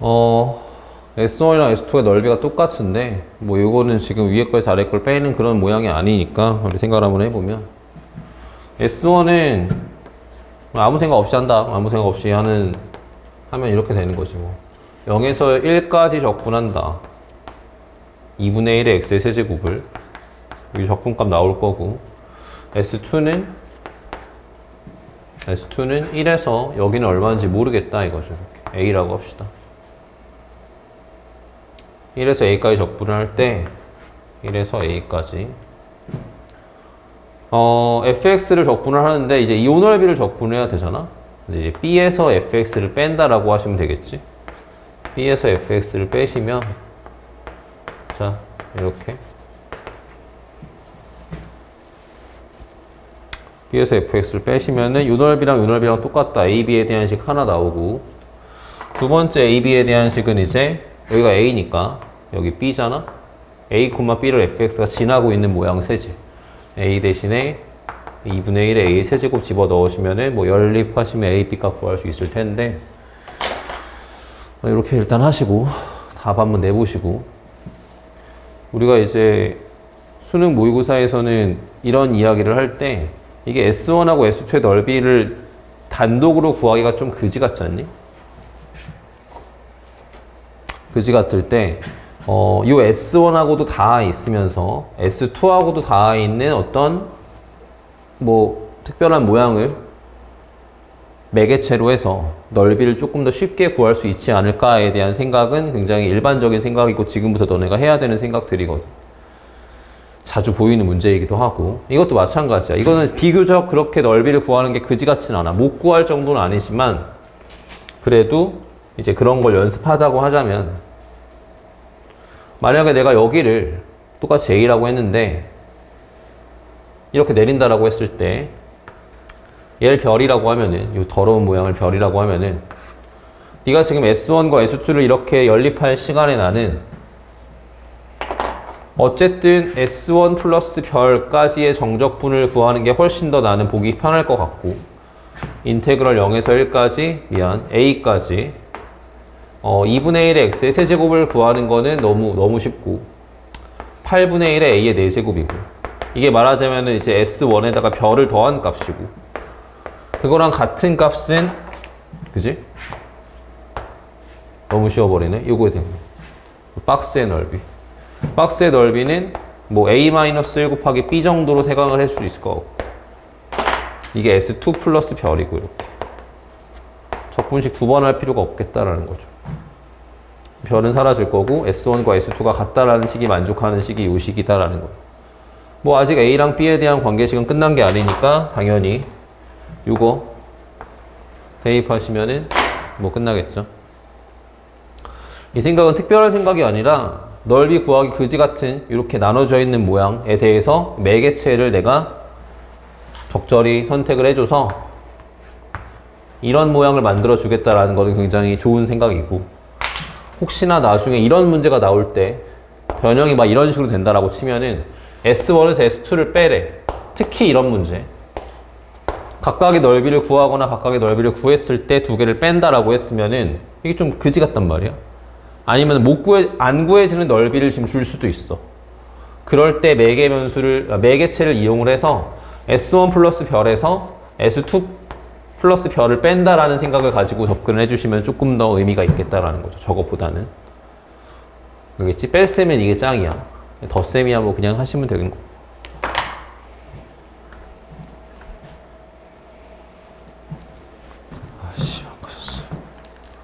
어, S1이랑 S2의 넓이가 똑같은데, 뭐, 요거는 지금 위에 거에서 아래 걸 빼는 그런 모양이 아니니까, 우리 생각을 한번 해보면. S1은 아무 생각 없이 한다. 아무 생각 없이 하는, 하면 이렇게 되는 거지, 뭐. 0에서 1까지 적분한다. 2분의 1의 x의 세제곱을. 여기 적분값 나올 거고. S2는, S2는 1에서 여기는 얼마인지 모르겠다, 이거죠. 이렇게. A라고 합시다. 1에서 A까지 적분을 할 때 1에서 A까지 어, fx를 적분을 하는데 이제 이 넓이를 적분해야 되잖아. 이제 b에서 fx를 뺀다라고 하시면 되겠지. b에서 fx를 빼시면 자 이렇게 b에서 fx를 빼시면은 이 넓이랑 이 넓이랑 똑같다. ab에 대한 식 하나 나오고 두 번째 ab에 대한 식은 이제 여기가 a니까 여기 b잖아. a, b를 fx가 지나고 있는 모양 세제. a 대신에 2분의 1에 a 세제곱 집어 넣으시면은 뭐 연립하시면 a, b 값 구할 수 있을 텐데 이렇게 일단 하시고 답 한번 내보시고 우리가 이제 수능 모의고사에서는 이런 이야기를 할 때 이게 S1하고 S2의 넓이를 단독으로 구하기가 좀 그지 같지 않니? 그지 같을 때, 어, 요 S1하고도 다 있으면서 S2하고도 다 있는 어떤 뭐 특별한 모양을 매개체로 해서 넓이를 조금 더 쉽게 구할 수 있지 않을까에 대한 생각은 굉장히 일반적인 생각이고 지금부터 너네가 해야 되는 생각들이거든. 자주 보이는 문제이기도 하고 이것도 마찬가지야. 이거는 비교적 그렇게 넓이를 구하는 게 그지 같진 않아. 못 구할 정도는 아니지만 그래도 이제 그런 걸 연습하자고 하자면 만약에 내가 여기를 똑같이 A라고 했는데 이렇게 내린다라고 했을 때 얘를 별이라고 하면은 이 더러운 모양을 별이라고 하면은 네가 지금 S1과 S2를 이렇게 연립할 시간에 나는 어쨌든 S1 플러스 별까지의 정적분을 구하는 게 훨씬 더 나는 보기 편할 것 같고 인테그럴 0에서 1까지 미안 A까지 어, 2분의 1의 x의 세제곱을 구하는 거는 너무 너무 쉽고 8분의 1의 a의 4제곱이고 이게 말하자면 이제 S1에다가 별을 더한 값이고 그거랑 같은 값은 그지? 너무 쉬워버리네 요거에 대한 거. 박스의 넓이 박스의 넓이는 뭐 a-1 곱하기 b 정도로 생각을 할 수 있을 것 같고 이게 S2 플러스 별이고 이렇게 적분식 두 번 할 필요가 없겠다라는 거죠 별은 사라질 거고 S1과 S2가 같다라는 식이 만족하는 식이 요 식이다라는 거예요. 뭐 아직 A랑 B에 대한 관계식은 끝난 게 아니니까 당연히 요거 대입하시면은 뭐 끝나겠죠. 이 생각은 특별한 생각이 아니라 넓이 구하기 그지 같은 이렇게 나눠져 있는 모양에 대해서 매개체를 내가 적절히 선택을 해줘서 이런 모양을 만들어 주겠다라는 것은 굉장히 좋은 생각이고 혹시나 나중에 이런 문제가 나올 때 변형이 막 이런 식으로 된다라고 치면은 S1에서 S2를 빼래. 특히 이런 문제. 각각의 넓이를 구하거나 각각의 넓이를 구했을 때 두 개를 뺀다라고 했으면은 이게 좀 그지 같단 말이야. 아니면 못 구해 안 구해지는 넓이를 지금 줄 수도 있어. 그럴 때 매개 변수를 아, 매개체를 이용을 해서 S1 플러스 별에서 S2 플러스 별을 뺀다라는 생각을 가지고 접근을 해주시면 조금 더 의미가 있겠다라는 거죠. 저것보다는. 그겠지? 뺄셈은 이게 짱이야. 덧셈이야 뭐 그냥 하시면 되는 거.